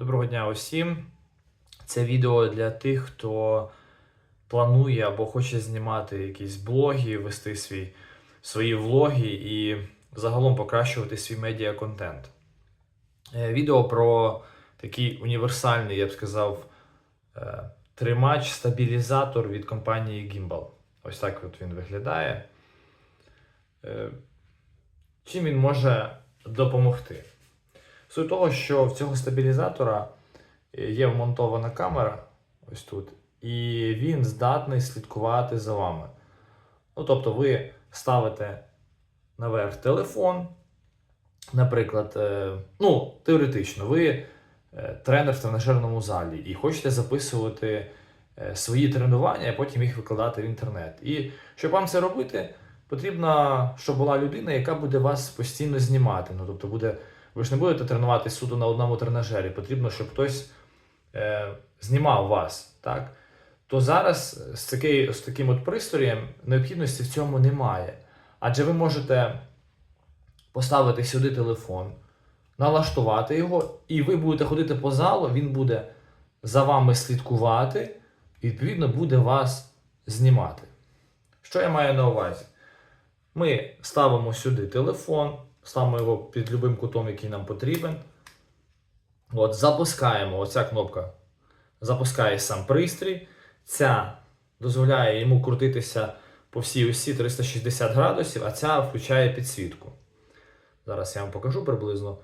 Доброго дня усім. Це відео для тих, хто планує або хоче знімати якісь блоги, вести свій, свої влоги і загалом покращувати свій медіа-контент. Е, Відео про такий універсальний, я б сказав, е, тримач-стабілізатор від компанії Gimbal. Ось так от він виглядає. Е, Чим він може допомогти? Суть того, що в цього стабілізатора є вмонтована камера ось тут, і він здатний слідкувати за вами. Ну, тобто, ви ставите наверх телефон, наприклад, е, ну, теоретично, ви е, тренер в тренажерному залі і хочете записувати е, свої тренування, а потім їх викладати в інтернет. І щоб вам це робити, потрібно, щоб була людина, яка буде вас постійно знімати. Ну, тобто буде ви ж не будете тренуватись суто на одному тренажері, потрібно, щоб хтось е, знімав вас. так? То зараз з, такий, з таким от пристроєм необхідності в цьому немає. Адже ви можете поставити сюди телефон, налаштувати його, і ви будете ходити по залу, він буде за вами слідкувати, і відповідно буде вас знімати. Що я маю на увазі? Ми ставимо сюди телефон, ставимо його під любим кутом, який нам потрібен. От, запускаємо оця кнопка. Запускає сам пристрій. Ця дозволяє йому крутитися по всій осі 360 градусів, а ця включає підсвітку. Зараз я вам покажу приблизно.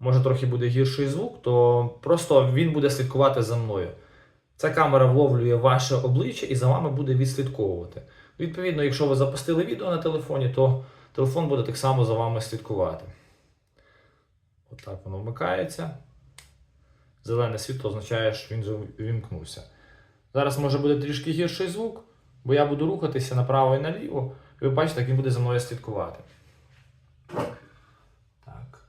Може трохи буде гірший звук, то просто він буде слідкувати за мною. Ця камера вловлює ваше обличчя і за вами буде відслідковувати. Відповідно, якщо ви запустили відео на телефоні, то телефон буде так само за вами слідкувати. Отак воно вмикається. Зелене світло означає, що він вімкнувся. Зараз може буде трішки гірший звук, бо я буду рухатися направо і наліво, і ви бачите, як він буде за мною слідкувати. Так.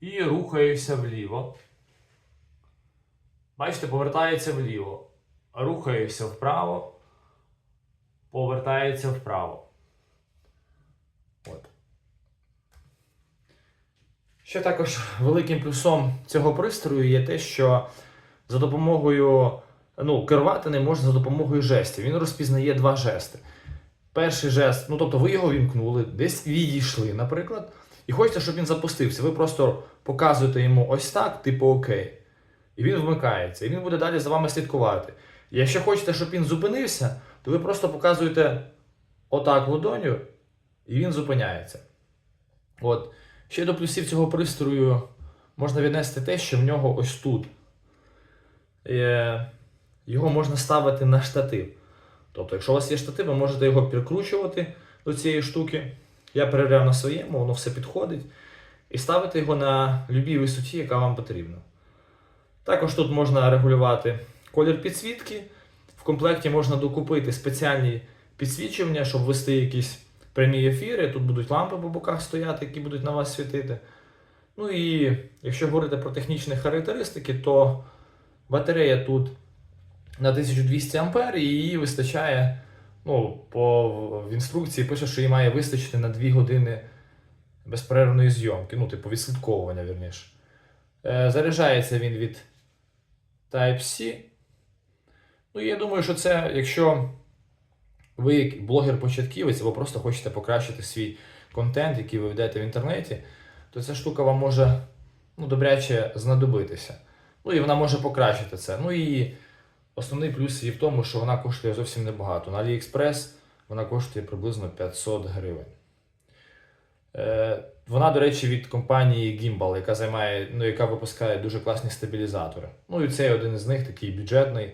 І рухаюся вліво. Бачите, повертається вліво. Рухаюся вправо. Повертається вправо. От. Ще також великим плюсом цього пристрою є те, що за допомогою ну, керувати не можна за допомогою жестів. Він розпізнає два жести. Перший жест, ну тобто ви його вімкнули, десь відійшли, наприклад, і хочете, щоб він запустився. Ви просто показуєте йому ось так, типу окей. І він вмикається, і він буде далі за вами слідкувати. І якщо хочете, щоб він зупинився, то ви просто показуєте отак ладоню, і він зупиняється. От. Ще до плюсів цього пристрою можна віднести те, що в нього ось тут. Е, Його можна ставити на штатив. Тобто, якщо у вас є штатив, ви можете його прикручувати до цієї штуки. Я перевіряв на своєму, воно все підходить. І ставити його на любій висоті, яка вам потрібна. Також тут можна регулювати колір підсвітки. В комплекті можна докупити спеціальні підсвічування, щоб вести якісь прямі ефіри. Тут будуть лампи по боках стояти, які будуть на вас світити. Ну і якщо говорити про технічні характеристики, то батарея тут на 1200 А і її вистачає. Ну, по, в інструкції пише, що її має вистачити на 2 години безперервної зйомки, ну, типу, відслідковування, вірніше. Е, заряджається він від Type-C. Ну, я думаю, що це, якщо ви як блогер-початківець або просто хочете покращити свій контент, який ви ведете в інтернеті, то ця штука вам може ну, добряче знадобитися. Ну і вона може покращити це. Ну і основний плюс її в тому, що вона коштує зовсім небагато. На AliExpress вона коштує приблизно 500 гривень. Е, вона, до речі, від компанії Gimbal, яка займає, ну, яка випускає дуже класні стабілізатори. Ну і цей один із них такий бюджетний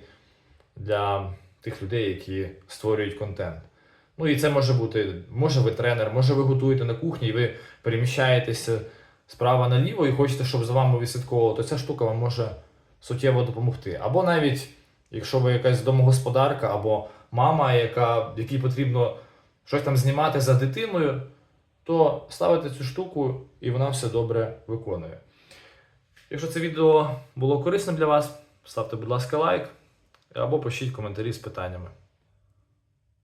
для тих людей, які створюють контент. Ну і це може бути, може ви тренер, може ви готуєте на кухні, і ви переміщаєтеся справа наліво і хочете, щоб за вами відслідковували, то ця штука вам може суттєво допомогти. Або навіть, якщо ви якась домогосподарка, або мама, яка, якій потрібно щось там знімати за дитиною, то ставите цю штуку і вона все добре виконує. Якщо це відео було корисним для вас, ставте, будь ласка, лайк або пишіть коментарі з питаннями.